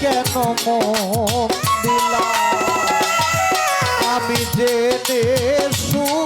কেন মন দিলা? আমি জেনে শুন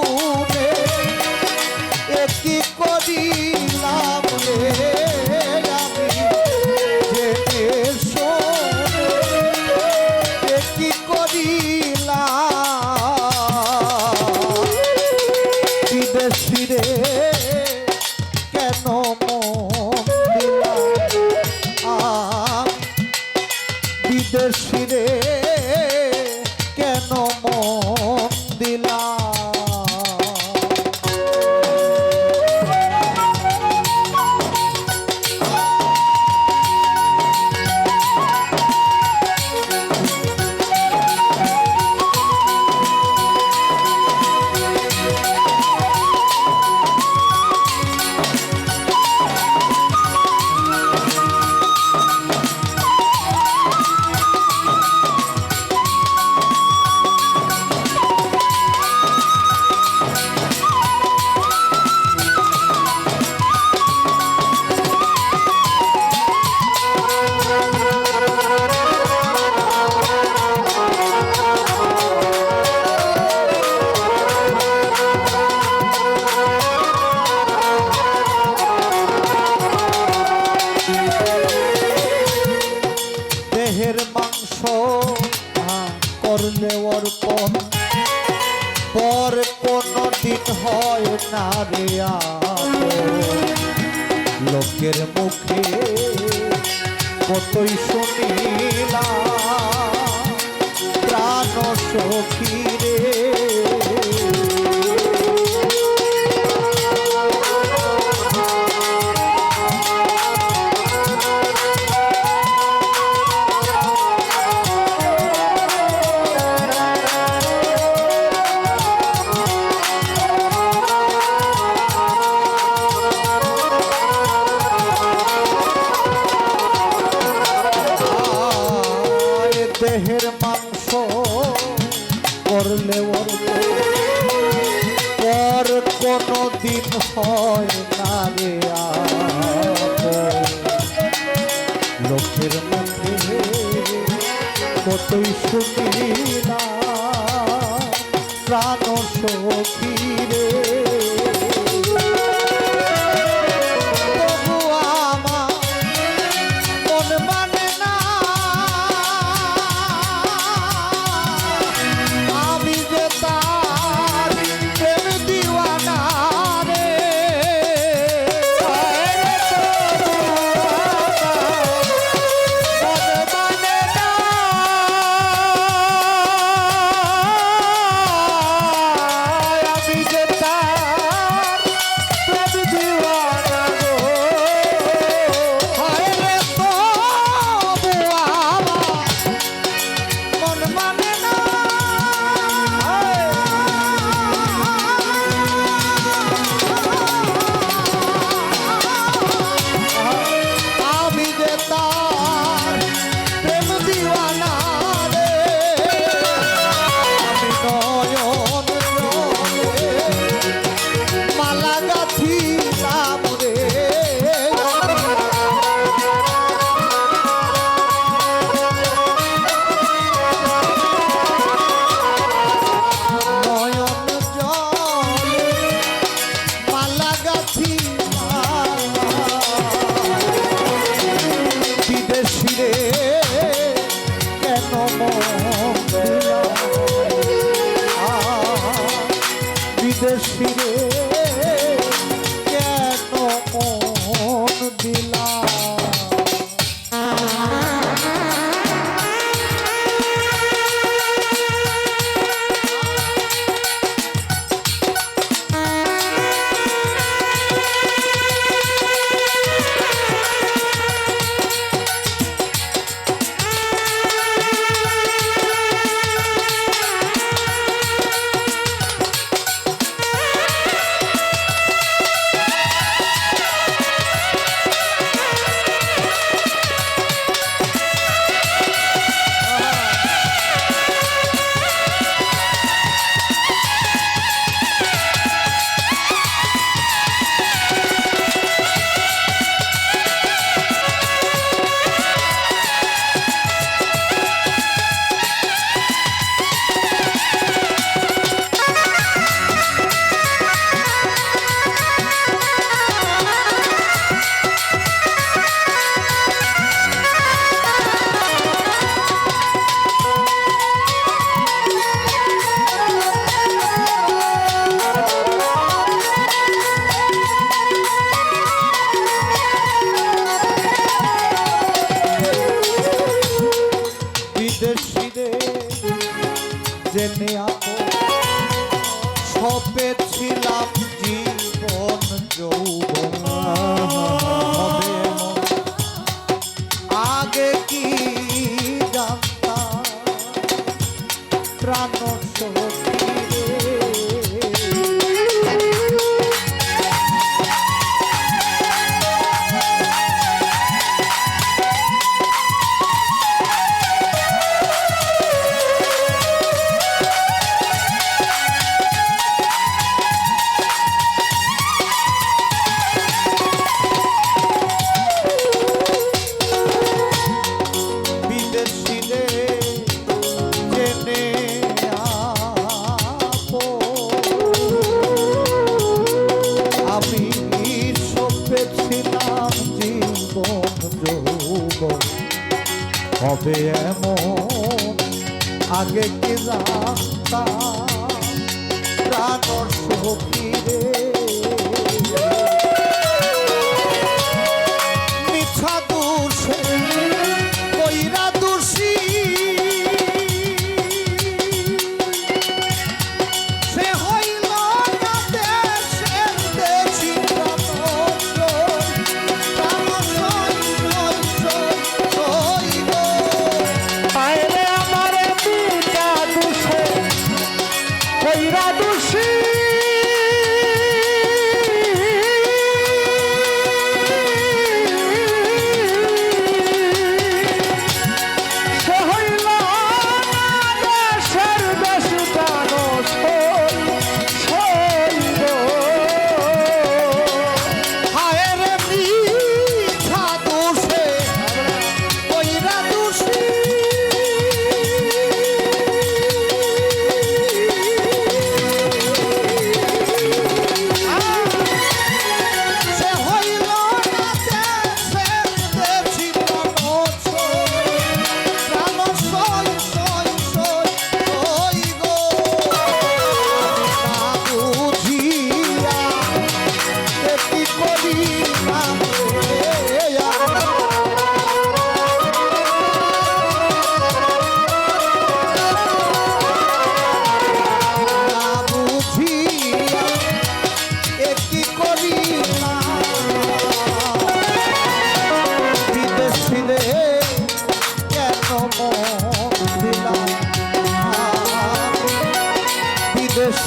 না রে লোকের মুখে কতই শুনিলাম প্রাণ সখী রে। চোখের মধ্যে কতই সুখী না প্রাণ সখী রে। দেশে কেন মন দিলা Oh.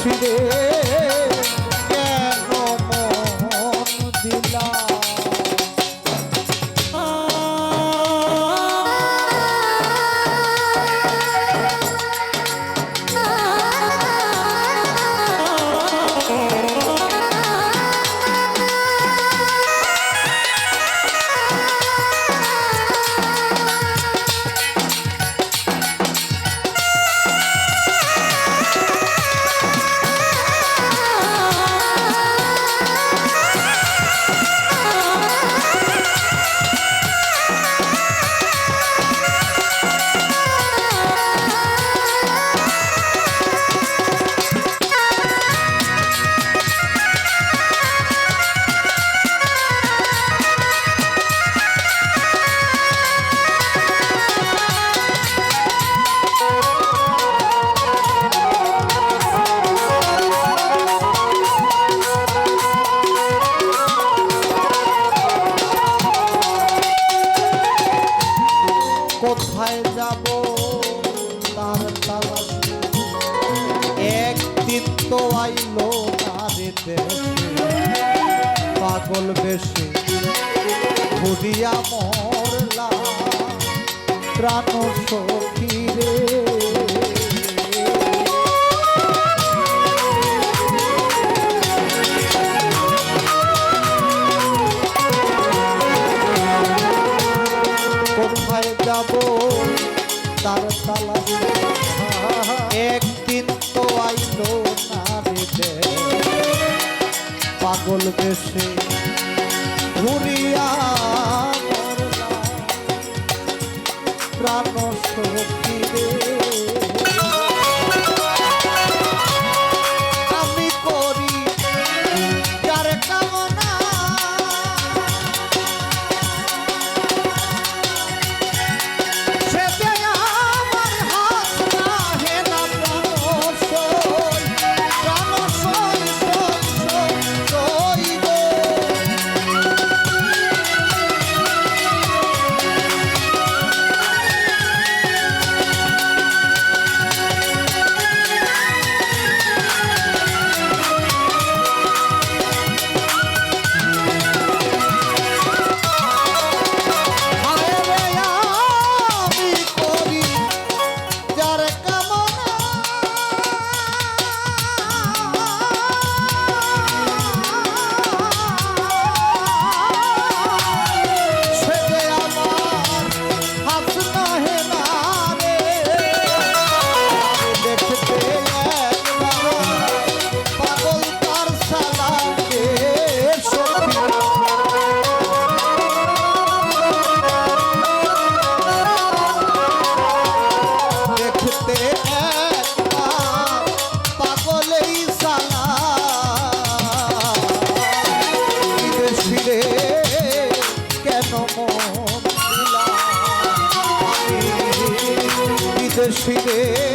মুর্শিদে কোথায় যাব? তার তালাশ একদিন তো আইল তারিতে পাগল বেশি ঘুরিয়া মরলা। প্রাণ সখী রে। Não me deixei. মুর্শিদে